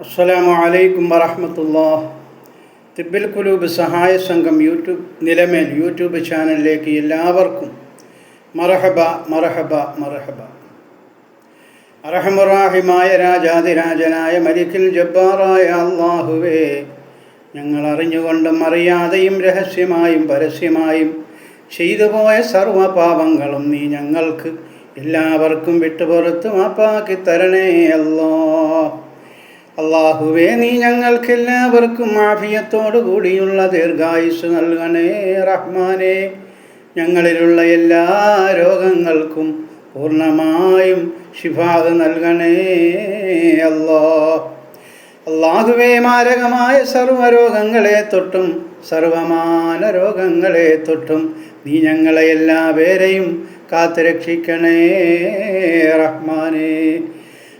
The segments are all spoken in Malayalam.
അസ്സലാമു അലൈക്കും വറഹമത്തുള്ള തിബിൽ കുലൂബ് സഹായ സംഘം യൂട്യൂബ് നിലമേൽ യൂട്യൂബ് ചാനലിലേക്ക് എല്ലാവർക്കും മറഹബ മറഹബ മറഹബ. അറഹമുറാഹിമായ രാജാതിരാജനായ മരിക്കിൽ ജബ്ബാറായ അള്ളാഹുവേ ഞങ്ങൾ അറിഞ്ഞുകൊണ്ടും അറിയാതെയും രഹസ്യമായും പരസ്യമായും ചെയ്തു പോയ സർവപാപങ്ങളും നീ ഞങ്ങൾക്ക് എല്ലാവർക്കും വിട്ടുപുറത്ത് മാപ്പാക്കി തരണേ അല്ലോ അള്ളാഹുവേ നീ ഞങ്ങൾക്ക് എല്ലാവർക്കും ആഫിയത്തോടു കൂടിയുള്ള ദീർഘായുസ് നൽകണേ റഹ്മാനെ. ഞങ്ങളിലുള്ള എല്ലാ രോഗങ്ങൾക്കും പൂർണമായും ശിഫാദ് നൽകണേ അല്ലോ അള്ളാഹുവേ മാരകമായ സർവരോഗങ്ങളെ തൊട്ടും സർവമാന രോഗങ്ങളെ തൊട്ടും നീ ഞങ്ങളെ എല്ലാ പേരെയും കാത്തുരക്ഷിക്കണേ റഹ്മാനേ.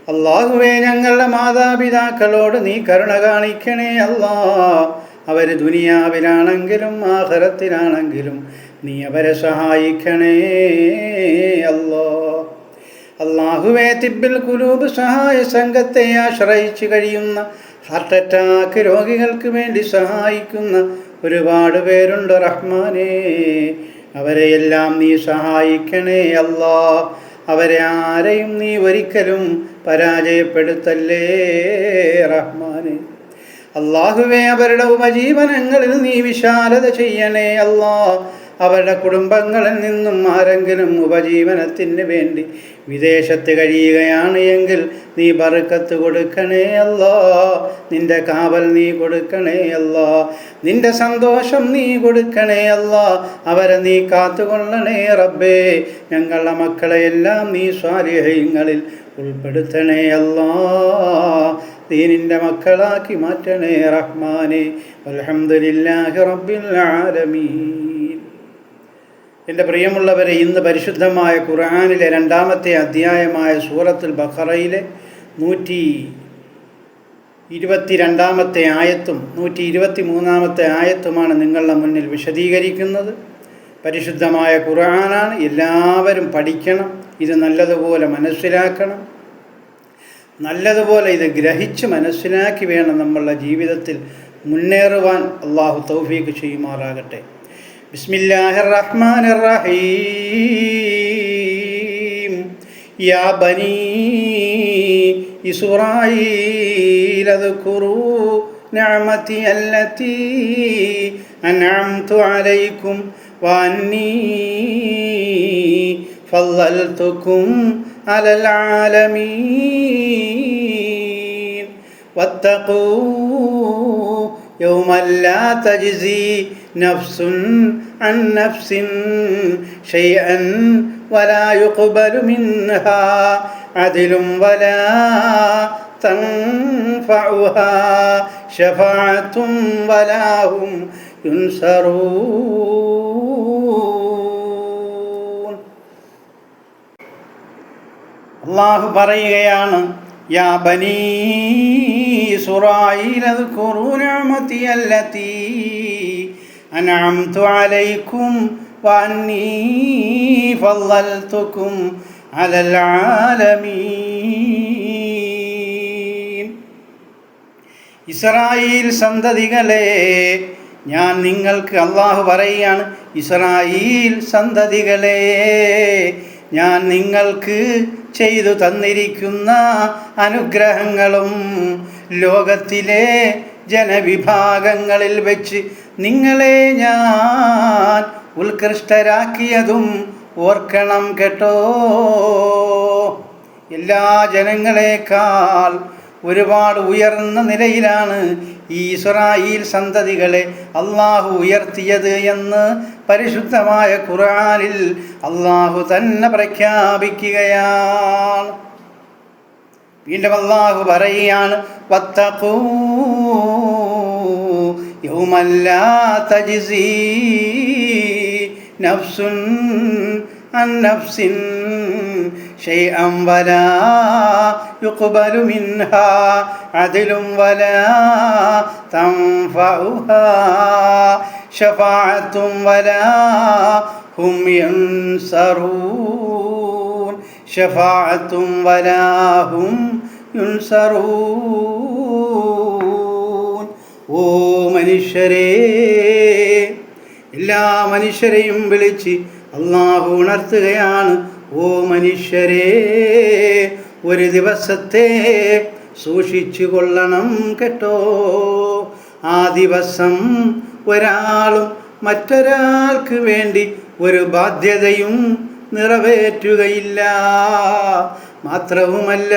അള്ളാഹുവേ ഞങ്ങളുടെ മാതാപിതാക്കളോട് നീ കരുണ കാണിക്കണേ അല്ലാ. അവർ ദുനിയാവിലാണെങ്കിലും ആഹരത്തിലാണെങ്കിലും നീ അവരെ സഹായിക്കണേ അല്ലോ. അള്ളാഹുവേ തിബിൽ കുലൂബ് സഹായ സംഘത്തെ ആശ്രയിച്ചു കഴിയുന്ന ഹാർട്ട് അറ്റാക്ക് രോഗികൾക്ക് വേണ്ടി സഹായിക്കുന്ന ഒരുപാട് പേരുണ്ട് റഹ്മാനേ. അവരെയെല്ലാം നീ സഹായിക്കണേ അല്ലാ. അവരെ ആരെയും നീ ഒരിക്കലും പരാജയപ്പെടുത്തല്ലേ റഹ്മാനെ? അള്ളാഹുവേ അവരുടെ ഉപജീവനങ്ങളിൽ നീ വിശാലത ചെയ്യണേ അല്ലാ. അവരുടെ കുടുംബങ്ങളിൽ നിന്നും ആരെങ്കിലും ഉപജീവനത്തിന് വേണ്ടി വിദേശത്ത് കഴിയുകയാണ് എങ്കിൽ നീ ബറുക്കത്ത് കൊടുക്കണേ അല്ലോ. നിന്റെ കാവൽ നീ കൊടുക്കണേ അല്ലോ. നിന്റെ സന്തോഷം നീ കൊടുക്കണേ അല്ലോ. അവരെ നീ കാത്തുകൊള്ളണേ റബ്ബേ. ഞങ്ങളുടെ മക്കളെയെല്ലാം നീ സ്വാലിഹ്യങ്ങളിൽ ഉൾപ്പെടുത്തണേ അല്ലാ. ദീനിന്റെ മക്കളാക്കി മാറ്റണേ റഹ്മാനെ. റബ്ബിൽ ആലമീൻ. എന്റെ പ്രിയമുള്ളവരെ ഇന്ന് പരിശുദ്ധമായ ഖുർആാനിലെ രണ്ടാമത്തെ അധ്യായമായ സൂറത്തുൽ ബഖറയിലെ നൂറ്റി ഇരുപത്തിരണ്ടാമത്തെ ആയത്തും നൂറ്റി ഇരുപത്തി മൂന്നാമത്തെ ആയത്തുമാണ് നിങ്ങളുടെ മുന്നിൽ വിശദീകരിക്കുന്നത്. പരിശുദ്ധമായ ഖുർആനാണ് എല്ലാവരും പഠിക്കണം ഇത് നല്ലതുപോലെ മനസ്സിലാക്കണം. നല്ലതുപോലെ ഇത് ഗ്രഹിച്ച് മനസ്സിലാക്കി വേണം നമ്മളുടെ ജീവിതത്തിൽ മുന്നേറുവാൻ അള്ളാഹു തൗഫീഖ് ചെയ്യുമാറാകട്ടെ. ബിസ്മില്ലാഹിർ റഹീം യാ ബനി ഇസ്രായീൽ നിഅമതി അല്ലതി അൻഅംതു على العالمين. واتقوا يوما لا تجزي نفس عن نفس شيئا ولا يقبل منها عدل ولا تنفعها شفاعة ولا هم ينصرون. അള്ളാഹു പറയുകയാണ് യാ ബനീ അലൈക്കും അലൽ ആലമീൻ. ഇസ്രായേൽ സന്തതികളെ ഞാൻ നിങ്ങൾക്ക് അള്ളാഹു പറയുകയാണ് ഇസ്രായേൽ സന്തതികളെ ഞാൻ നിങ്ങൾക്ക് ചെയ്തു തന്നിരിക്കുന്ന അനുഗ്രഹങ്ങളും ലോകത്തിലെ ജനവിഭാഗങ്ങളിൽ വെച്ച് നിങ്ങളെ ഞാൻ ഉത്കൃഷ്ടരാക്കിയതും ഓർക്കണം കേട്ടോ. എല്ലാ ജനങ്ങളെക്കാൾ ഒരുപാട് ഉയർന്ന നിലയിലാണ് ഈ ഇസ്രായേൽ സന്തതികളെ അള്ളാഹു ഉയർത്തിയത് എന്ന് പരിശുദ്ധമായ ഖുർആനിൽ അള്ളാഹു തന്നെ പ്രഖ്യാപിക്കുകയാണ്. വീണ്ടും അള്ളാഹു പറയുകയാണ് യൗമല്ലാ തജ്സീ നഫ്സുൻ عن نفس شيئا ولا يقبل منها عدل ولا تنفعها شفاعة ولا هم ينصرون شفاعة ولا هم ينصرون ഓ മനുഷ്യരേ എല്ലാ മനുഷ്യരെയും വിളിച്ച് അള്ളാഹു ഉണർത്തുകയാണ് ഓ മനുഷ്യരേ ഒരു ദിവസത്തെ സൂക്ഷിച്ചു കൊള്ളണം കേട്ടോ. ആ ദിവസം ഒരാളും മറ്റൊരാൾക്ക് വേണ്ടി ഒരു ബാധ്യതയും നിറവേറ്റുകയില്ല. മാത്രവുമല്ല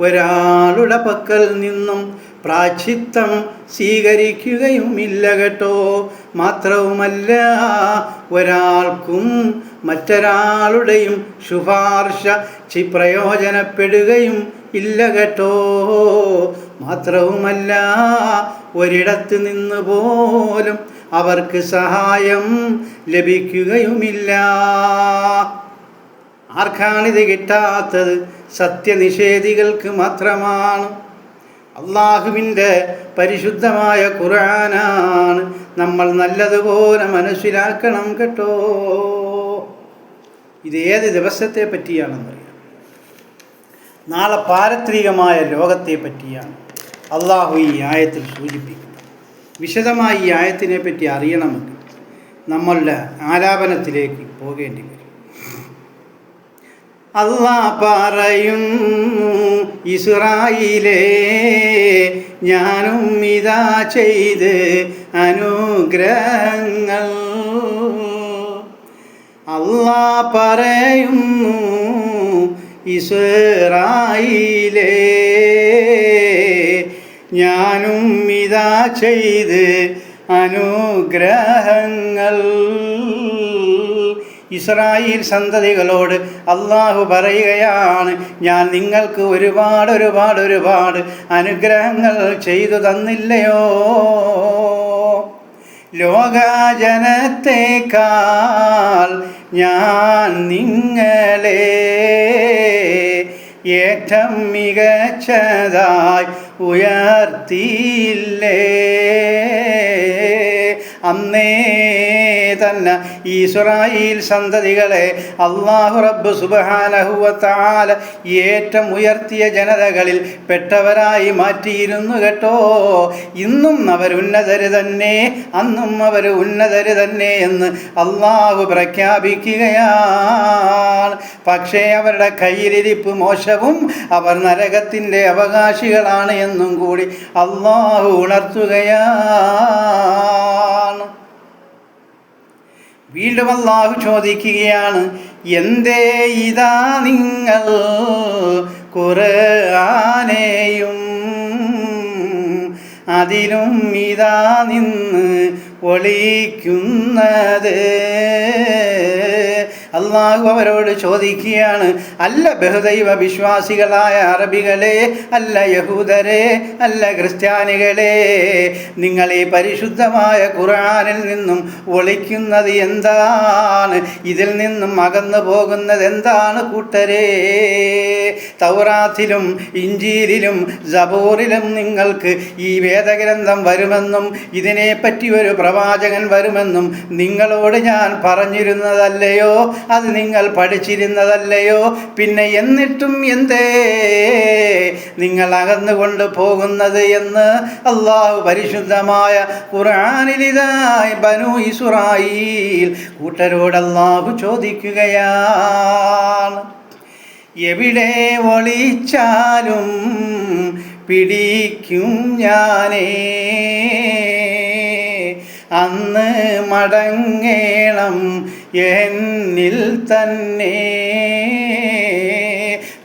ഒരാളുടെ പക്കൽ നിന്നും പ്രാച്ചിത്തം സ്വീകരിക്കുകയുമില്ല കേട്ടോ. മാത്രവുമല്ല ഒരാൾക്കും മറ്റൊരാളുടെയും ശുപാർശ പ്രയോജനപ്പെടുകയും ഇല്ല കേട്ടോ. മാത്രവുമല്ല ഒരിടത്ത് നിന്ന് പോലും അവർക്ക് സഹായം ലഭിക്കുകയുമില്ല. ആർക്കാണിത് കിട്ടാത്തത് സത്യനിഷേധികൾക്ക് മാത്രമാണ്. അള്ളാഹുവിന്റെ പരിശുദ്ധമായ ഖുർആനാണ് നമ്മൾ നല്ലതുപോലെ മനസ്സിലാക്കണം കേട്ടോ. ഇത് ഏത് ദിവസത്തെ പറ്റിയാണെന്നറിയാം നാളെ പാരത്രികമായ ലോകത്തെ പറ്റിയാണ് അള്ളാഹു ഈ ആയത്തിൽ സൂചിപ്പിക്കുന്നത്. വിശദമായി ഈ ആയത്തിനെ പറ്റി അറിയണമെങ്കിൽ നമ്മളുടെ ആലാപനത്തിലേക്ക് പോകേണ്ടി വരും. അള്ളാ പറയും ഇസ്രായിലേ ഞാനും ഇതാ ചെയ്ത് അനുഗ്രഹങ്ങൾ. അള്ളാ പറയുന്നു ഇസ്രായിലേ ഞാനും ഇതാ ചെയ്ത് അനുഗ്രഹങ്ങൾ. ഇസ്രായേൽ സന്തതികളോട് അള്ളാഹു പറയുകയാണ് ഞാൻ നിങ്ങൾക്ക് ഒരുപാട് ഒരുപാട് ഒരുപാട് അനുഗ്രഹങ്ങൾ ചെയ്തു തന്നില്ലയോ? ലോകാജനത്തേക്കാൾ ഞാൻ നിങ്ങളെ ഏറ്റം മികച്ചതായി ഉയർത്തിയില്ലേ? അന്നേ തന്നെ ഈശ്വറായിൽ സന്തതികളെ അള്ളാഹു റബ്ബ് സുബഹാനഹുവത്താല ഏറ്റം ഉയർത്തിയ ജനതകളിൽ പെട്ടവരായി മാറ്റിയിരുന്നു കേട്ടോ. ഇന്നും അവർ ഉന്നതര് തന്നെ അന്നും അവർ ഉന്നതര് തന്നെ എന്ന് അള്ളാഹു പ്രഖ്യാപിക്കുകയാണ്. പക്ഷേ അവരുടെ കയ്യിലിരിപ്പ് മോശവും അവർ നരകത്തിന്റെ അവകാശികളാണ് എന്നും കൂടി അള്ളാഹു ഉണർത്തുകയാണ്. വീണ്ടും അള്ളാഹു ചോദിക്കുകയാണ് എന്തേ ഇതാ നിങ്ങൾ കുറയാനേയും അതിലും ഇതാ നിന്ന് ഒളിക്കുന്നത്? അള്ളാഹു അവരോട് ചോദിക്കുകയാണ് അല്ല ബഹുദൈവ വിശ്വാസികളായ അറബികളെ അല്ല യഹൂദരെ അല്ല ക്രിസ്ത്യാനികളെ നിങ്ങൾ ഈ പരിശുദ്ധമായ ഖുർആനിൽ നിന്നും ഒളിക്കുന്നത് എന്താണ്? ഇതിൽ നിന്നും അകന്നു പോകുന്നത് എന്താണ് കൂട്ടരെ? തൗറാത്തിലും ഇഞ്ചീലിലും ജബൂറിലും നിങ്ങൾക്ക് ഈ വേദഗ്രന്ഥം വരുമെന്നും ഇതിനെപ്പറ്റി ഒരു പ്രവാചകൻ വരുമെന്നും നിങ്ങളോട് ഞാൻ പറഞ്ഞിരുന്നതല്ലയോ? അത് നിങ്ങൾ പഠിച്ചിരുന്നതല്ലയോ? പിന്നെ എന്നിട്ടും എന്തേ? നിങ്ങൾ അകന്നുകൊണ്ട് പോകുന്നത് എന്ന് അള്ളാഹു പരിശുദ്ധമായ ഖുർആാനിലിതായി ബനു ഇസുറായിൽ കൂട്ടരോട് അള്ളാഹു ചോദിക്കുകയാണ്. എവിടെ ഒളിച്ചാലും പിടിക്കും ഞാനേ. അന്ന് മടങ്ങേണം എന്നിൽ തന്നെ.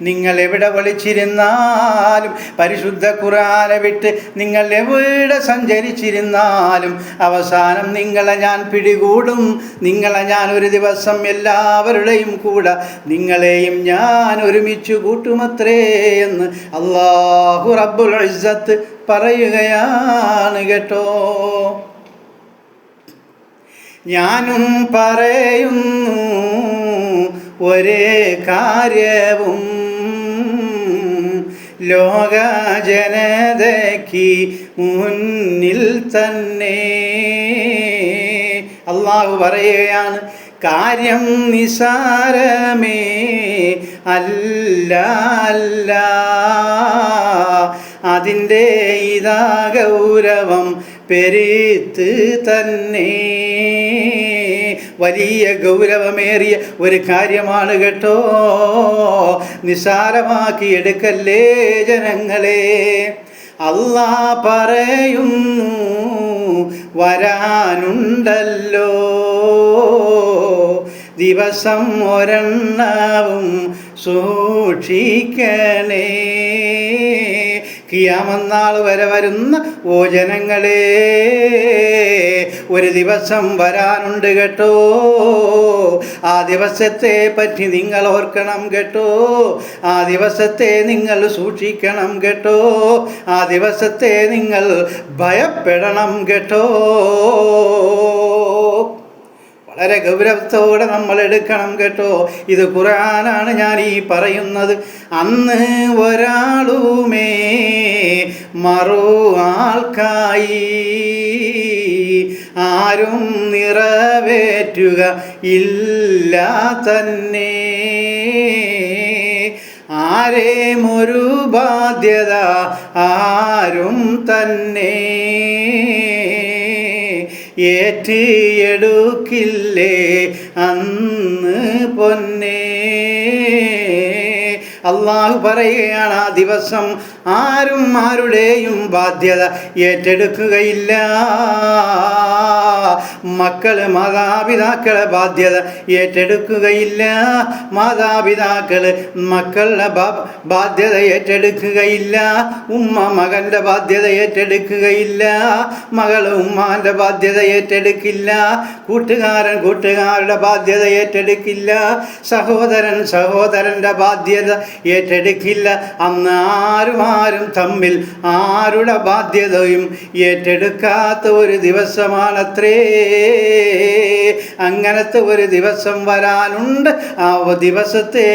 നിങ്ങൾ എവിടെ വിളിച്ചിരുന്നാലും പരിശുദ്ധ ഖുറാനെ വിട്ട് നിങ്ങൾ എവിടെ സഞ്ചരിച്ചിരുന്നാലും അവസാനം നിങ്ങളെ ഞാൻ പിടികൂടും. നിങ്ങളെ ഞാൻ ഒരു ദിവസം എല്ലാവരുടെയും കൂടെ നിങ്ങളെയും ഞാൻ ഒരുമിച്ച് കൂട്ടുമത്രേ എന്ന് അള്ളാഹു റബ്ബുൽ ഇസ്സത്ത് പറയുകയാണ് കേട്ടോ. ഞാനും പറയുന്നു ഒരേ കാര്യവും. ലോക ജനതയ്ക്ക് മുന്നിൽ തന്നെ. അള്ളാഹു പറയുകയാണ് കാര്യം നിസാരമേ അല്ല അല്ല. അതിന്റെ ഇതാ ഗൗരവം പെരുത്ത് തന്നെ വലിയ ഗൗരവമേറിയ ഒരു കാര്യമാണ് കേട്ടോ. നിസാരമാക്കി എടുക്കല്ലേ ജനങ്ങളെ? അല്ലാ പറയുന്നു വരാനുണ്ടല്ലോ. ദിവസം ഒരെണ്ണവും സൂക്ഷിക്കണേ. കിയാമന്നാൾ വരെ വരുന്ന ഓ ജനങ്ങളെ ഒരു ദിവസം വരാനുണ്ട് കേട്ടോ. ആ ദിവസത്തെ പറ്റി നിങ്ങൾ ഓർക്കണം കേട്ടോ. ആ ദിവസത്തെ നിങ്ങൾ സൂക്ഷിക്കണം കേട്ടോ. ആ ദിവസത്തെ നിങ്ങൾ ഭയപ്പെടണം കേട്ടോ. വളരെ ഗൗരവത്തോടെ നമ്മൾ എടുക്കണം കേട്ടോ. ഇത് ഖുർആനാണ് ഞാൻ ഈ പറയുന്നത്. അന്ന് ഒരാളുമേ മറു ആൾക്കായി. ആരും നിറവേറ്റുക ഇല്ല തന്നെ. ആരേം ഒരു ബാധ്യത ആരും തന്നെ. ഏറ്റിയെടുക്കില്ലേ അന്ന് പൊന്നേ. അള്ളാഹു പറയുകയാണ് ആ ദിവസം ആരും ആരുടെയും ബാധ്യത ഏറ്റെടുക്കുകയില്ല. മക്കൾ മാതാപിതാക്കളെ ബാധ്യത ഏറ്റെടുക്കുകയില്ല. മാതാപിതാക്കൾ മക്കളുടെ ബാധ്യത ഏറ്റെടുക്കുകയില്ല. ഉമ്മ മകന്റെ ബാധ്യത ഏറ്റെടുക്കുകയില്ല. മകൾ ഉമ്മാന്റെ ബാധ്യത ഏറ്റെടുക്കില്ല. കൂട്ടുകാരൻ കൂട്ടുകാരുടെ ബാധ്യത ഏറ്റെടുക്കില്ല. സഹോദരൻ സഹോദരന്റെ ബാധ്യത ഏറ്റെടുക്കില്ല. അന്ന് ആരും ആരും തമ്മിൽ ആരുടെ ബാധ്യതയും ഏറ്റെടുക്കാത്ത ഒരു ദിവസമാണത്രേ. അങ്ങനത്തെ ഒരു ദിവസം വരാനുണ്ട്. ആ ദിവസത്തെ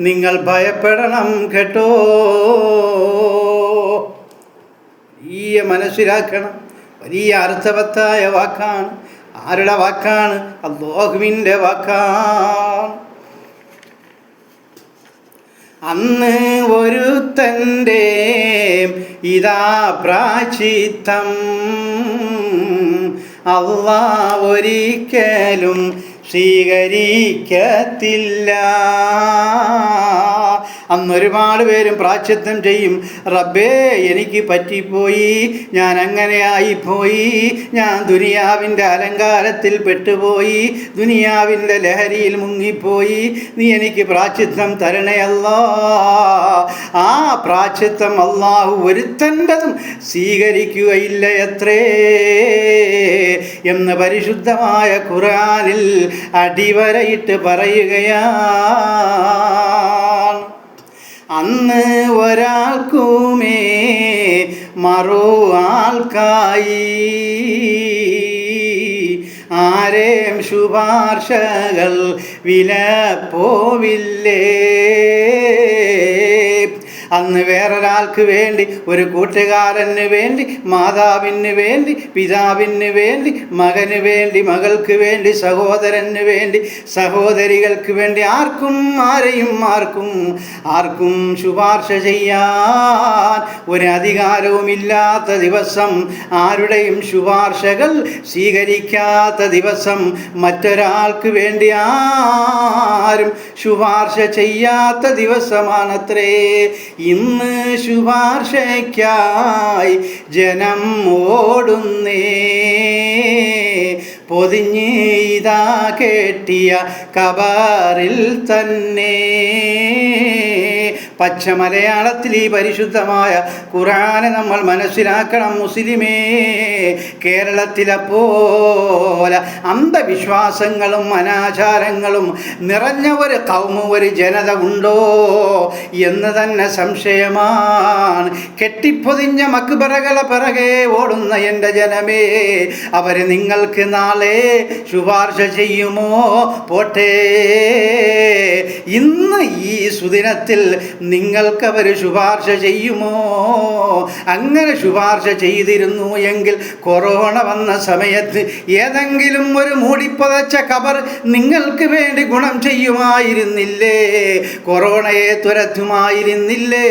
നിങ്ങൾ ഭയപ്പെടണം കേട്ടോ. വലിയ മനസ്സിലാക്കണം. വലിയ അർത്ഥവത്തായ വാക്കാണ്. ആരുടെ വാക്കാണ്? അള്ളാഹുവിന്റെ വാക്കാണ്. അന്ന് ഒരുത്തന്റെ ഇതാ പ്രാചിത്തം. അള്ളാ ഒരിക്കലും സ്വീകരിക്കത്തില്ല. അന്നൊരുപാട് പേരും പ്രാച്യത്വം ചെയ്യും. റബ്ബേ എനിക്ക് പറ്റിപ്പോയി. ഞാൻ അങ്ങനെ ആയിപ്പോയി ഞാൻ ദുനിയാവിന്റെ അലങ്കാരത്തിൽ പെട്ടുപോയി. ദുനിയാവിന്റെ ലഹരിയിൽ മുങ്ങിപ്പോയി. നീ എനിക്ക് പ്രാച്യത്വം തരണയല്ലോ ആ പ്രാച്യത്വം അള്ളാഹു ഒരുത്തന്റെതും സ്വീകരിക്കുകയില്ല എത്രേ എന്ന് പരിശുദ്ധമായ ഖുറാനിൽ അടിവരയിട്ട് പറയുകയാണ് അന്ന് ഒരാൾക്കുമേ മറു ആൾക്കായി. ആരേം ശുപാർശകൾ വില പോവില്ലേ അന്ന് വേറൊരാൾക്ക് വേണ്ടി ഒരു കൂട്ടുകാരന് വേണ്ടി മാതാവിന് വേണ്ടി പിതാവിന് വേണ്ടി മകന് വേണ്ടി മകൾക്ക് വേണ്ടി സഹോദരന് വേണ്ടി സഹോദരികൾക്ക് വേണ്ടി ആർക്കും ആരെയും ആർക്കും ആർക്കും ശുപാർശ ചെയ്യാൻ ഒരു അധികാരവുമില്ലാത്ത ദിവസം ആരുടെയും ശുപാർശകൾ സ്വീകരിക്കാത്ത ദിവസം മറ്റൊരാൾക്ക് വേണ്ടി ആരും ശുപാർശ ചെയ്യാത്ത ദിവസമാണത്രേ. ഇന്ന് ശുപാർശയ്ക്കായി ജനം ഓടുന്നേ. പൊതിഞ്ഞ് ഇതാ കെട്ടിയ കബാറിൽ തന്നെ. പച്ച മലയാളത്തിൽ ഈ പരിശുദ്ധമായ ഖുറാനെ നമ്മൾ മനസ്സിലാക്കണം മുസ്ലിമേ. കേരളത്തിലെ പോലെ അന്ധവിശ്വാസങ്ങളും അനാചാരങ്ങളും നിറഞ്ഞ ഒരു കൗമ ഒരു ജനത ഉണ്ടോ എന്ന് തന്നെ സംശയമാണ്. കെട്ടിപ്പൊതിഞ്ഞ മക്ബറകളെ പിറകെ ഓടുന്ന എന്റെ ജനമേ അവർ നിങ്ങൾക്ക് നാളെ ശുപാർശ ചെയ്യുമോ? പോട്ടെ. ഇന്ന് ഈ സുദിനത്തിൽ നിങ്ങൾക്കവർ ശുപാർശ ചെയ്യുമോ? അങ്ങനെ ശുപാർശ ചെയ്തിരുന്നു എങ്കിൽ കൊറോണ വന്ന സമയത്ത് ഏതെങ്കിലും ഒരു മൂടിപ്പതച്ച കബർ നിങ്ങൾക്ക് വേണ്ടി ഗുണം ചെയ്യുമായിരുന്നില്ലേ? കൊറോണയെ തുരത്തുമായിരുന്നില്ലേ?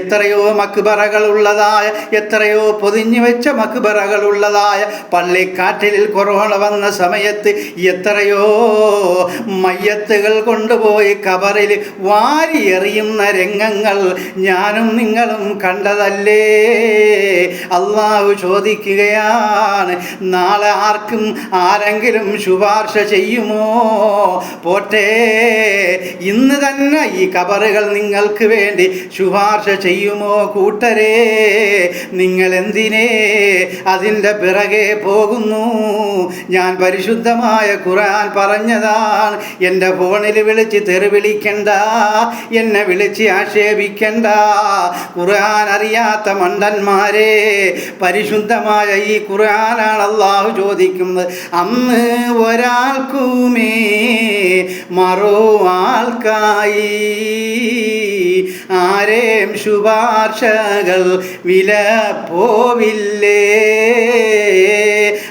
എത്രയോ മക്ബറകൾ ഉള്ളതായ എത്രയോ പൊതിഞ്ഞു വെച്ച മക്ബറകൾ ഉള്ളതായ പള്ളിക്കാറ്റിൽ കൊറോണ വന്ന സമയത്ത് എത്രയോ മയ്യത്തുകൾ കൊണ്ടുപോയി കബറിൽ വാരി എറിയുന്ന രംഗങ്ങൾ ഞാനും നിങ്ങളും കണ്ടതല്ലേ? അള്ളാഹു ചോദിക്കുകയാണ് നാളെ ആർക്കും ആരെങ്കിലും ശുപാർശ ചെയ്യുമോ? പോട്ടെ ഇന്ന് തന്നെ ഈ കബറുകൾ നിങ്ങൾക്ക് വേണ്ടി ശുപാർശ ചെയ്യുമോ കൂട്ടരെ? നിങ്ങൾ എന്തിനേ അതിന്റെ പിറകെ പോകുന്നു? ഞാൻ പരിശുദ്ധമായ ഖുർആൻ പറഞ്ഞതാണ് എന്റെ ഫോണിൽ വിളിച്ച് തെറി വിളിക്കണ്ട എന്നെ വിളിച്ച് ആക്ഷേപിക്കണ്ട. ഖുർആൻ അറിയാത്ത മണ്ടന്മാരെ പരിശുദ്ധമായ ഈ ഖുർആനാണ് അള്ളാഹു ചോദിക്കുന്നത്. അന്ന് ഒരാൾക്കുമേ മറോ ആൾക്കായി. ആരേം ശുപാർശകൾ വില പോവില്ലേ?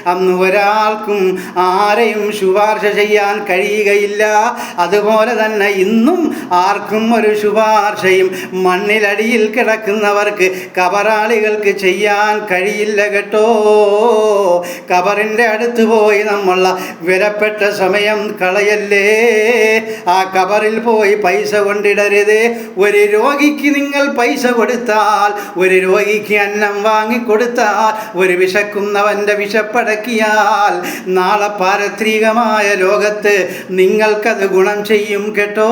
അന്ന് ഒരാൾക്കും ആരെയും ശുപാർശ ചെയ്യാൻ കഴിയുകയില്ല. അതുപോലെ തന്നെ ഇന്നും ആർക്കും ഒരു ശുപാർശയും മണ്ണിലടിയിൽ കിടക്കുന്നവർക്ക് കബറാളികൾക്ക് ചെയ്യാൻ കഴിയില്ല കേട്ടോ. കബറിന്റെ അടുത്ത് പോയി നമ്മളെ വിലപ്പെട്ട സമയം കളയല്ലേ. ആ കബറിൽ പോയി പൈസ കൊണ്ടിടരുത്. ഒരു രോഗിക്ക് നിങ്ങൾ പൈസ കൊടുത്താൽ ഒരു രോഗിക്ക് അന്നം വാങ്ങിക്കൊടുത്താൽ ഒരു വിശക്കുന്നവന്റെ വിശപ്പടക്കിയാൽ നാളെ പാരത്രികമായ ലോകത്ത് നിങ്ങൾക്കത് ഗുണം ചെയ്യും കേട്ടോ.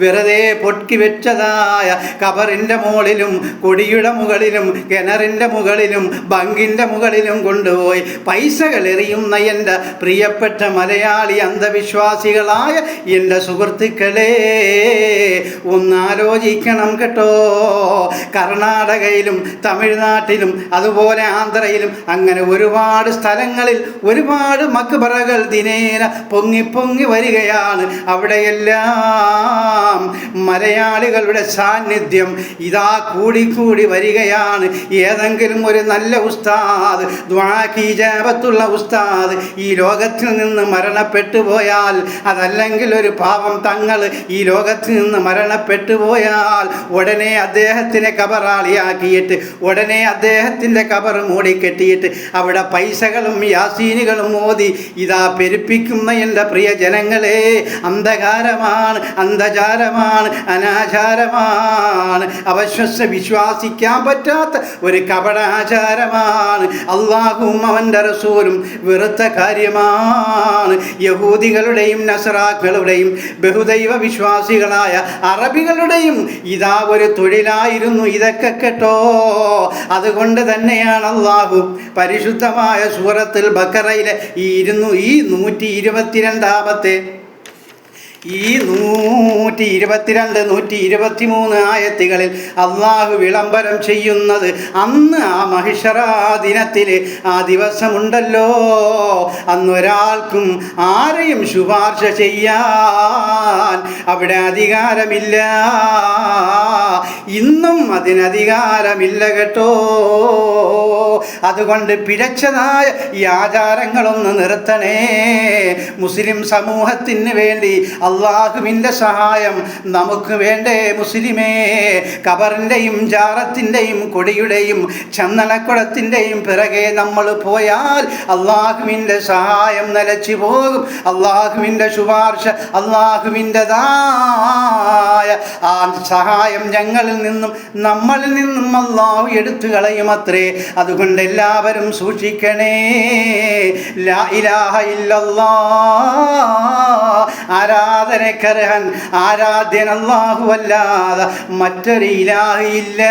വെറുതെ പൊട്ടി വെച്ചതായ കബറിന്റെ മുകളിലും കൊടിയുടെ മുകളിലും കിണറിന്റെ മുകളിലും ബങ്കിന്റെ മുകളിലും കൊണ്ടുപോയി പൈസകൾ എറിയുന്ന എന്റെ പ്രിയപ്പെട്ട മലയാളി അന്ധവിശ്വാസികളായ എന്റെ സുഹൃത്തുക്കളെ ഒന്നാലോചിക്കണം കേട്ടോ. കർണാടകയിലും തമിഴ്നാട്ടിലും അതുപോലെ ആന്ധ്രയിലും അങ്ങനെ ഒരുപാട് സ്ഥലങ്ങളിൽ ഒരുപാട് മക്ബറകൾ ദിനേന പൊങ്ങി പൊങ്ങി വരികയാണ്. അവിടെയെല്ലാം മലയാളികളുടെ സാന്നിധ്യം ഇതാ കൂടിക്കൂടി വരികയാണ്. ഏതെങ്കിലും ഒരു നല്ല ഉസ്താദ് ദ്വാഖീജാപത്തുള്ള ഉസ്താദ് ഈ ലോകത്തിൽ നിന്ന് മരണപ്പെട്ടു പോയാൽ അതല്ലെങ്കിൽ ഒരു പാവം തങ്ങൾ ഈ ലോകത്തിൽ നിന്ന് മരണപ്പെട്ടു പോയാൽ ഉടനെ അദ്ദേഹത്തിനെ കബറാളിയാക്കിയിട്ട് ഉടനെ അദ്ദേഹത്തിന്റെ കബർ മൂടിക്കെട്ടിയിട്ട് അവിടെ പൈസകളും യാസീനുകളും മോദി ഇതാ പെരുപ്പിക്കുന്ന എന്റെ പ്രിയ ജനങ്ങളെ അന്ധകാരമാണ് അന്ധചാരമാണ് അനാചാരമാണ്. അവശ്വസ വിശ്വാസിക്കാൻ പറ്റാത്ത ഒരു കപടാചാരമാണ്. അള്ളാഹും അവന്റെ റസൂലും വെറുത്ത കാര്യമാണ്. യഹൂദികളുടെയും നസറാക്കളുടെയും ബഹുദൈവ വിശ്വാസികളായ അറബികളുടെയും ഇതാ ഒരു തൊഴിലായിരുന്നു ഇതൊക്കെ കേട്ടോ. അതുകൊണ്ട് തന്നെയാണ് അള്ളാഹു പരിശുദ്ധമായ സൂറത്തിൽ ബക്കറയിലെ ഈ ഇരുന്നു ഈ നൂറ്റി ഇരുപത്തിരണ്ടാമത്തെ ഈ നൂറ്റി ഇരുപത്തിരണ്ട് നൂറ്റി ഇരുപത്തി മൂന്ന് ആയത്തുകളിൽ അള്ളാഹു വിളംബരം ചെയ്യുന്നത് അന്ന് ആ മഹിഷറാ ദിനത്തിൽ ആ ദിവസമുണ്ടല്ലോ. അന്നൊരാൾക്കും ആരെയും ശുപാർശ ചെയ്യാൻ അവിടെ അധികാരമില്ല. ഇന്നും അതിനധികാരമില്ല കേട്ടോ. അതുകൊണ്ട് പിഴച്ചതായ ഈ ആചാരങ്ങളൊന്ന് നിർത്തണേ. മുസ്ലിം സമൂഹത്തിന് വേണ്ടി അള്ളാഹുവിന്റെ സഹായം നമുക്ക് വേണ്ടേ മുസ്ലിമേ. കബറിന്റെയും ജാറത്തിന്റെയും കൊടിയുടെയും ചന്ദനക്കുളത്തിന്റെയും പിറകെ നമ്മൾ പോയാൽ അള്ളാഹുവിന്റെ സഹായം നിലച്ചു പോകും. അള്ളാഹുവിന്റെ ശുപാർശ അള്ളാഹുവിന്റെതായ ആ സഹായം ഞങ്ങളിൽ നിന്നും നമ്മളിൽ നിന്നും അള്ളാഹു എടുത്തു കളയും അത്രേ. അതുകൊണ്ട് എല്ലാവരും സൂക്ഷിക്കണേ. ലാ ഇലാഹ ഇല്ലല്ലാ. ആരാധനക്കർഹൻ ആരാധ്യൻ അല്ലാഹു അല്ലാതെ മറ്റൊരു ഇലാഹില്ല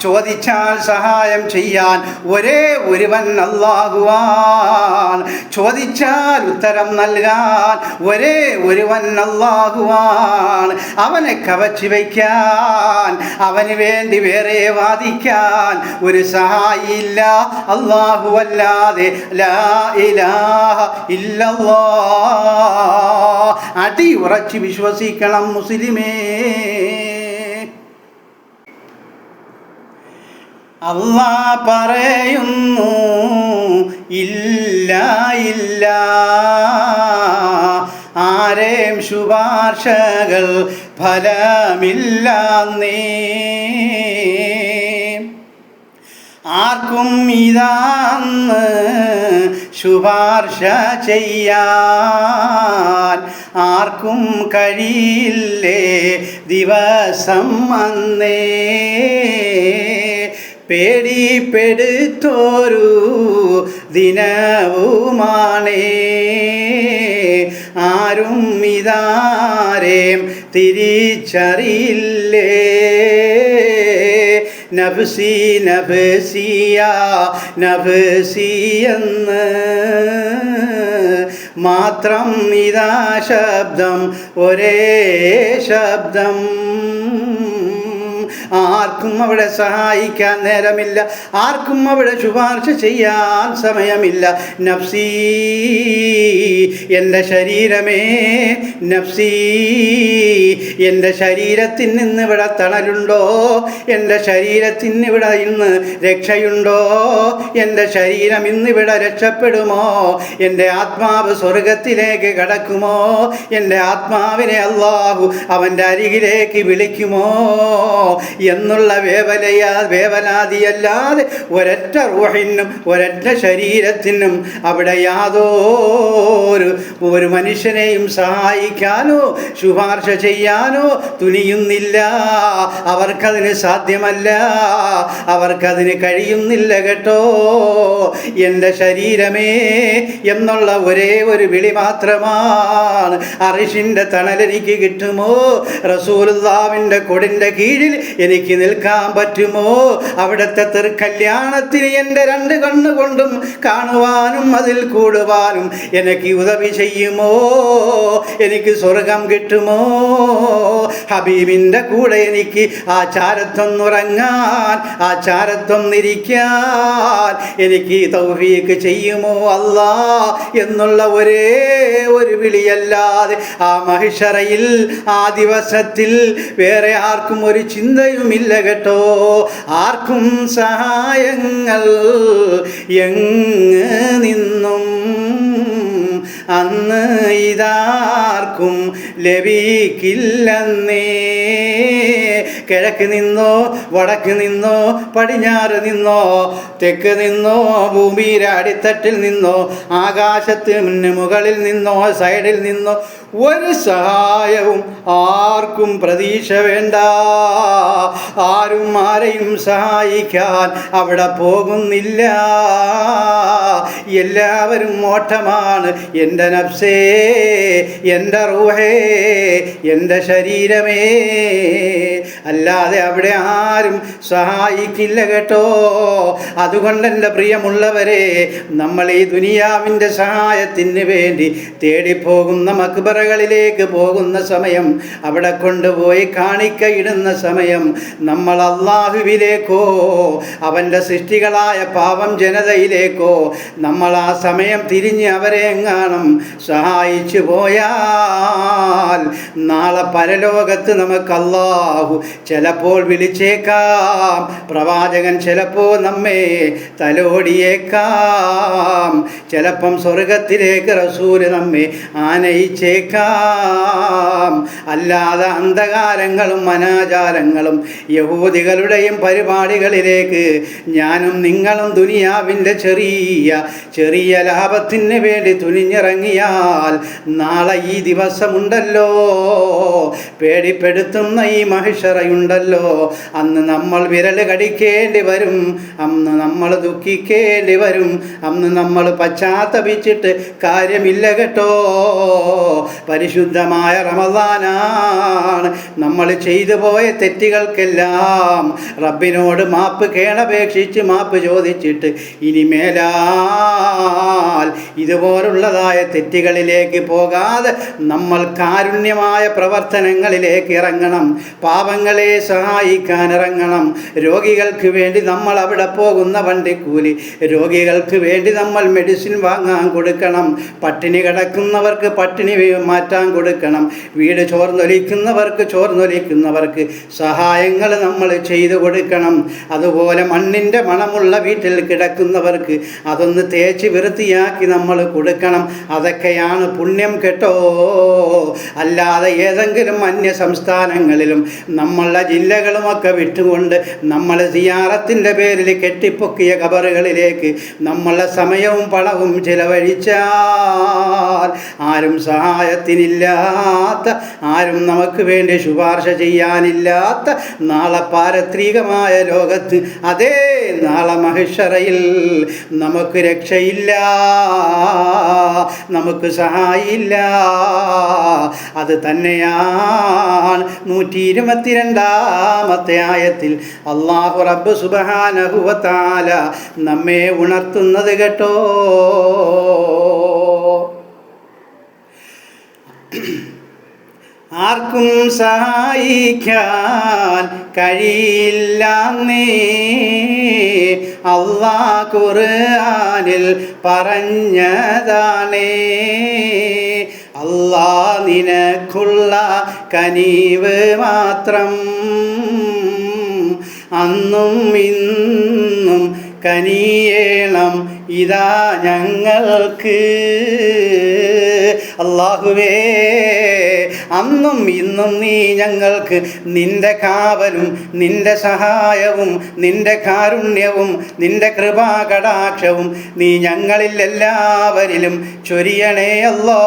ചോദിച്ചാൽ സഹായം ചെയ്യാൻ ഒരേ ഒരുവൻ അല്ലാഹുവാൻ. ചോദിച്ചാൽ ഉത്തരം നൽകാൻ ഒരേ ഒരുവൻ അല്ലാഹുവാൻ. അവനെ കവച്ചു വയ്ക്കാൻ അവന് വേണ്ടി വേറെ വാദിക്കാൻ ഒരു സഹായില്ല അല്ലാഹുവല്ലാതെ ലാ ഇലാഹ ഇല്ലല്ലാ. അടി ഉറച്ച് വിശ്വസിക്കണം മുസ്ലിമേ. അള്ളാ പറയുന്നു ഇല്ല ഇല്ല. ആരെയും ശുപാർശകൾ ഫലമില്ല നീ. ആർക്കും ഇതാന്ന് ശുപാർശ ചെയ്യാൻ ആർക്കും കഴിയില്ലേ ദിവസം അന്നേ പേടിപ്പെടുത്തോരു ദിനവുമാണേ. ആരും ഇതാരേം തിരിച്ചറിയില്ലേ. നബ്സി നബ്സിയ നബ്സിയെന്ന് മാത്രം ഇതാ ശബ്ദം ഒരേ ശബ്ദം. ആർക്കും അവിടെ സഹായിക്കാൻ നേരമില്ല. ആർക്കും അവിടെ ശുപാർശ ചെയ്യാൻ സമയമില്ല. നഫ്സി എന്റെ ശരീരമേ നഫ്സി എന്റെ ശരീരത്തിൽ നിന്ന് ഇവിടെ തണലുണ്ടോ? എന്റെ ശരീരത്തിന് ഇവിടെ ഇന്ന് രക്ഷയുണ്ടോ? എന്റെ ശരീരം ഇന്നിവിടെ രക്ഷപ്പെടുമോ? എന്റെ ആത്മാവ് സ്വർഗത്തിലേക്ക് കടക്കുമോ? എന്റെ ആത്മാവിനെ അള്ളാഹു അവന്റെ അരികിലേക്ക് വിളിക്കുമോ? എന്നുള്ള വേവലയാ വേവലാതിയല്ലാതെ ഒരൊറ്റ റൂഹിനും ഒരൊറ്റ ശരീരത്തിനും അവിടെ യാതൊരു ഒരു മനുഷ്യനെയും സഹായിക്കാനോ ശുപാർശ ചെയ്യാനോ തുനിയുന്നില്ല. അവർക്കതിന് സാധ്യമല്ല. അവർക്കതിന് കഴിയുന്നില്ല കേട്ടോ. എന്റെ ശരീരമേ എന്നുള്ള ഒരേ ഒരു വിളി മാത്രമാണ്. അറിഷിന്റെ തണലെനിക്ക് കിട്ടുമോ? റസൂലുല്ലാവിന്റെ കൊടിന്റെ കീഴിൽ എനിക്ക് നിൽക്കാൻ പറ്റുമോ? അവിടുത്തെ തെർക്കല്യാണത്തിന് എന്റെ രണ്ട് കണ്ണുകൊണ്ടും കാണുവാനും അതിൽ കൂടുവാനും എനിക്ക് ഉദവി ചെയ്യുമോ? എനിക്ക് സ്വർഗം കിട്ടുമോ? ഹബീബിന്റെ കൂടെ എനിക്ക് ആ ചാരത്വം ആ ചാരത്വം നിരിക്കാൻ എനിക്ക് തൗഫീക്ക് ചെയ്യുമോ അല്ലാ എന്നുള്ള ഒരേ ഒരു വിളിയല്ലാതെ ആ മഹിഷറയിൽ ആ ദിവസത്തിൽ വേറെ ആർക്കും ഒരു ചിന്തയുമില്ല കേട്ടോ. ആർക്കും സഹായങ്ങൾ എങ്ങ് നിന്നും അന്ന് ഇതാർക്കും ലഭിക്കില്ലെന്നേ. കിഴക്ക് നിന്നോ വടക്ക് നിന്നോ പടിഞ്ഞാറ് നിന്നോ തെക്ക് നിന്നോ ഭൂമിയുടെ അടിത്തട്ടിൽ നിന്നോ ആകാശത്തിന് മുകളിൽ നിന്നോ സൈഡിൽ നിന്നോ ഒരു സഹായവും ആർക്കും പ്രതീക്ഷ വേണ്ട. ആരും ആരെയും സഹായിക്കാൻ അവിടെ പോകുന്നില്ല. എല്ലാവരും ഓട്ടമാണ്. എന്റെ നഫ്സേ എന്റെ റൂഹേ എന്റെ ശരീരമേ. അല്ലാതെ അവിടെ ആരും സഹായിക്കില്ല കേട്ടോ. അതുകൊണ്ട് എന്റെ പ്രിയമുള്ളവരെ നമ്മൾ ഈ ദുനിയാവിന്റെ സഹായത്തിന് വേണ്ടി തേടിപ്പോകുന്ന മക്ബറകളിലേക്ക് പോകുന്ന സമയം അവിടെ കൊണ്ടുപോയി കാണിക്കയിടുന്ന സമയം നമ്മൾ അള്ളാഹുവിലേക്കോ അവന്റെ സൃഷ്ടികളായ പാവം ജനതയിലേക്കോ നമ്മൾ ആ സമയം തിരിഞ്ഞ് അവരെ എങ്ങാനും സഹായിച്ചു പോയാൽ നാളെ പരലോകത്ത് നമുക്ക് അള്ളാഹു ചിലപ്പോൾ വിളിച്ചേക്കാം. പ്രവാചകൻ ചിലപ്പോൾ നമ്മെ തലോടിയേക്കാം. ചിലപ്പം സ്വർഗത്തിലേക്ക് റസൂൽ നമ്മെ ആനയിച്ചേക്കാം. അല്ലാതെ അന്ധകാരങ്ങളും അനാചാരങ്ങളും യഹൂദികളുടെയും പരിപാടികളിലേക്ക് ഞാനും നിങ്ങളും ദുനിയാവിന്റെ ചെറിയ ചെറിയ ലാഭത്തിന് വേണ്ടി തുനിഞ്ഞിറങ്ങിയാൽ നാളെ ഈ ദിവസമുണ്ടല്ലോ. പേടിപ്പെടുത്തുന്ന ഈ മഹിഷറയുണ്ടല്ലോ അന്ന് നമ്മൾ വിരൽ കടിക്കേണ്ടി വരും. അന്ന് നമ്മൾ ദുഃഖിക്കേണ്ടി വരും. അന്ന് നമ്മൾ പശ്ചാത്തപിച്ചിട്ട് കാര്യമില്ല കേട്ടോ. പരിശുദ്ധമായ റമദാനാണ്. നമ്മൾ ചെയ്തു പോയ തെറ്റുകൾക്കെല്ലാം റബ്ബിനോട് മാപ്പ് കേണപേക്ഷിച്ച് മാപ്പ് ചോദിച്ചിട്ട് ഇനി മേലാൽ ഇതുപോലുള്ളതായ തെറ്റുകളിലേക്ക് പോകാതെ നമ്മൾ കാരുണ്യമായ പ്രവർത്തനങ്ങളിലേക്ക് ഇറങ്ങണം. പാപങ്ങൾ പാവങ്ങളെ സഹായിക്കാൻ ഇറങ്ങണം രോഗികൾക്ക് വേണ്ടി നമ്മൾ അവിടെ പോകുന്ന വണ്ടിക്കൂലി രോഗികൾക്ക് വേണ്ടി നമ്മൾ മെഡിസിൻ വാങ്ങാൻ കൊടുക്കണം. പട്ടിണി കിടക്കുന്നവർക്ക് പട്ടിണി മാറ്റാൻ കൊടുക്കണം. വീട് ചോർന്നൊലിക്കുന്നവർക്ക് ചോർന്നൊലിക്കുന്നവർക്ക് സഹായങ്ങൾ നമ്മൾ ചെയ്തു കൊടുക്കണം. അതുപോലെ മണ്ണിന്റെ മണമുള്ള വീട്ടിൽ കിടക്കുന്നവർക്ക് അതൊന്ന് തേച്ച് വൃത്തിയാക്കി നമ്മൾ കൊടുക്കണം. അതൊക്കെയാണ് പുണ്യം കേട്ടോ. അല്ലാതെ ഏതെങ്കിലും അന്യ സംസ്ഥാനങ്ങളിലും നമ്മളുടെ ജില്ലകളുമൊക്കെ വിട്ടുകൊണ്ട് നമ്മൾ സിയാറത്തിന്റെ പേരിൽ കെട്ടിപ്പൊക്കിയ കബറുകളിലേക്ക് നമ്മളെ സമയവും പണവും ചിലവഴിച്ചാൽ ആരും സഹായത്തിനില്ലാത്ത ആരും നമുക്ക് വേണ്ടി ശുപാർശ ചെയ്യാനില്ലാത്ത നാളെ പാരത്രികമായ ലോകത്ത് അതേ നാളെ മഹിഷറയിൽ നമുക്ക് രക്ഷയില്ല നമുക്ക് സഹായില്ല അത് തന്നെയാണ് നൂറ്റി ഇരുപത്തിരണ്ടാമത്തെ ആയത്തിൽ അള്ളാഹു റബ്ബ് സുബഹാനഹുവത്താല നമ്മെ ഉണർത്തുന്നത് കേട്ടോ. ആർക്കും സഹായിക്കാൻ കഴിയില്ല അള്ളാ ഖുർആനിൽ പറഞ്ഞതാണേ. അള്ളാ നിനക്കുള്ള കനീവ് മാത്രം. അന്നും ഇന്നും കനിയേണം ഇതാ ഞങ്ങൾക്ക്. അള്ളാഹുവേ അന്നും ഇന്നും നീ ഞങ്ങൾക്ക് നിന്റെ കാവലും നിന്റെ സഹായവും നിന്റെ കാരുണ്യവും നിന്റെ കൃപാകടാക്ഷവും നീ ഞങ്ങളിൽ എല്ലാവരിലും ചൊരിയണേ അല്ലോ.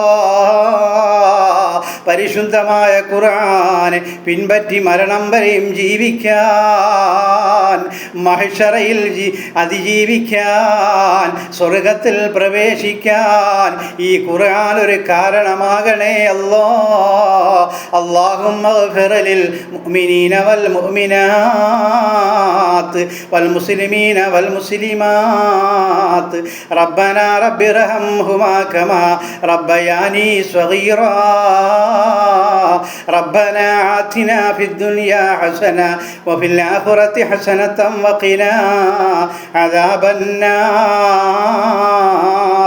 പരിശുദ്ധമായ ഖുറാനെ പിൻപറ്റി മരണം വരെയും ജീവിക്കാൻ മഹിഷറയിൽ അതിജീവിക്കാൻ സ്വർഗത്തിൽ പ്രവേശിക്കാൻ ഈ ഖുർആൻ ഒരു കാരണമാകണേ അല്ലോ. اللهم اغفر للمؤمنين والمؤمنات والمسلمين والمسلمات. ربنا رب ارحمهما كما ربياني صغيرا. ربنا آتنا في الدنيا حسنة وفي الآخرة حسنة وقنا عذاب النار.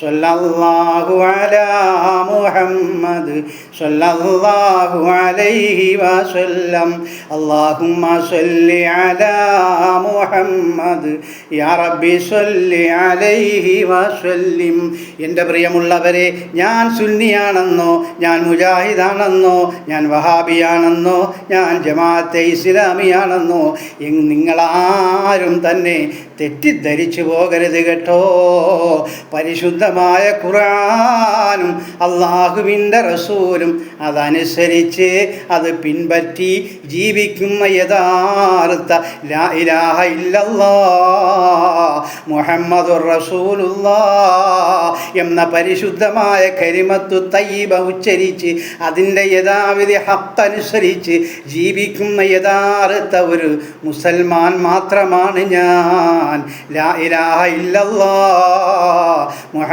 സല്ലല്ലാഹു അലാ മുഹമ്മദ് സല്ലല്ലാഹു അലൈഹി വസല്ലം. അല്ലാഹുമ്മ സല്ലി അലാ മുഹമ്മദ്. യാ റബ്ബി സല്ലി അലൈഹി വസല്ലിം. എന്റെ പ്രിയമുള്ളവരെ ഞാൻ സുന്നിയാണെന്നോ ഞാൻ മുജാഹിദാണെന്നോ ഞാൻ വഹാബിയാണെന്നോ ഞാൻ ജമാഅത്തെ ഇസ്ലാമിയാണെന്നോ നിങ്ങളാരും തന്നെ തെറ്റിദ്ധരിച്ചു പോകരുത് കേട്ടോ. പരിശുദ്ധ പരിശുദ്ധമായ ഖുറാനും അള്ളാഹുവിന്റെ റസൂലും അതനുസരിച്ച് അത് പിൻപറ്റി ജീവിക്കുന്ന യഥാർത്ഥ ലാ ഇലാഹ ഇല്ലല്ലാ മുഹമ്മദുർ റസൂലുല്ലാ എന്ന പരിശുദ്ധമായ കരിമത്തു തയ്യബ ഉച്ചരിച്ച് അതിന്റെ യഥാവിധി ഹത്തനുസരിച്ച് ജീവിക്കുന്ന യഥാർത്ഥ ഒരു മുസൽമാൻ മാത്രമാണ് ഞാൻ. ലാ ഇലാഹ ഇല്ലല്ലാ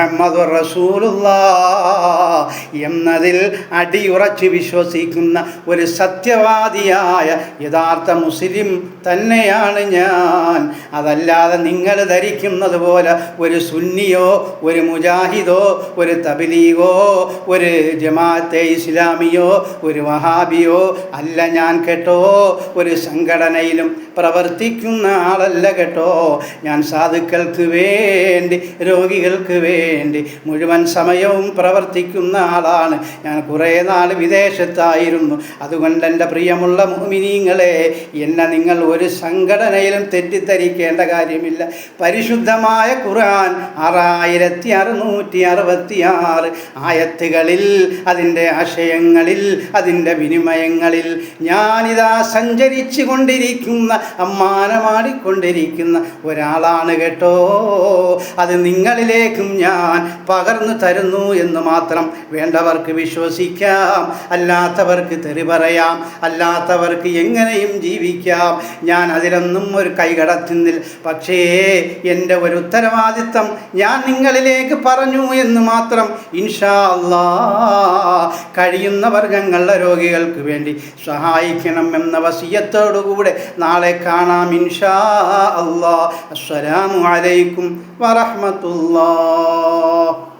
മുഹമ്മദുർ റസൂലുള്ള എന്നതിൽ അടിയുറച്ച് വിശ്വസിക്കുന്ന ഒരു സത്യവാദിയായ യഥാർത്ഥ മുസ്ലിം തന്നെയാണ് ഞാൻ. അതല്ലാതെ നിങ്ങൾ ധരിക്കുന്നത് പോലെ ഒരു സുന്നിയോ ഒരു മുജാഹിദോ ഒരു തബലീഗോ ഒരു ജമാഅത്തെ ഇസ്ലാമിയോ ഒരു വഹാബിയോ അല്ല ഞാൻ കേട്ടോ. ഒരു സംഘടനയിലും പ്രവർത്തിക്കുന്ന ആളല്ല കേട്ടോ. ഞാൻ സാധുക്കൾക്ക് വേണ്ടി രോഗികൾക്ക് വേണ്ടി മുഴുവൻ സമയവും പ്രവർത്തിക്കുന്ന ആളാണ്. ഞാൻ കുറേ നാൾ വിദേശത്തായിരുന്നു. അതുകൊണ്ട് എന്റെ പ്രിയമുള്ള മോമിനീങ്ങളെ എന്നെ നിങ്ങൾ ഒരു സംഘടനയിലും തെറ്റിദ്ധരിക്കേണ്ട കാര്യമില്ല. പരിശുദ്ധമായ ഖുർആൻ ആറായിരത്തി അറുന്നൂറ്റി അറുപത്തി ആറ് ആയത്തുകളിൽ അതിന്റെ ആശയങ്ങളിൽ അതിന്റെ വിനിമയങ്ങളിൽ ഞാനിതാ സഞ്ചരിച്ചു കൊണ്ടിരിക്കുന്ന അമ്മാനമാടിക്കൊണ്ടിരിക്കുന്ന ഒരാളാണ് കേട്ടോ. അത് നിങ്ങളിലേക്കും ഞാൻ ഞാൻ പകർന്നു തരുന്നു എന്ന് മാത്രം വേണ്ടവർക്ക് വിശ്വസിക്കാം. അല്ലാത്തവർക്ക് തെറി പറയാം. അല്ലാത്തവർക്ക് എങ്ങനെയും ജീവിക്കാം. ഞാൻ അതിലൊന്നും ഒരു കൈകടത്തുന്നിൽ പക്ഷേ എന്റെ ഒരു ഉത്തരവാദിത്തം ഞാൻ നിങ്ങളിലേക്ക് പറഞ്ഞു എന്ന് മാത്രം ഇൻഷാ അല്ലാ കഴിയുന്നവർ ഞങ്ങളുടെ രോഗികൾക്ക് വേണ്ടി സഹായിക്കണം എന്ന വസിയത്തോടുകൂടെ നാളെ കാണാം ഇൻഷാ അല്ലാ. അസ്സലാമു അലൈക്കും الله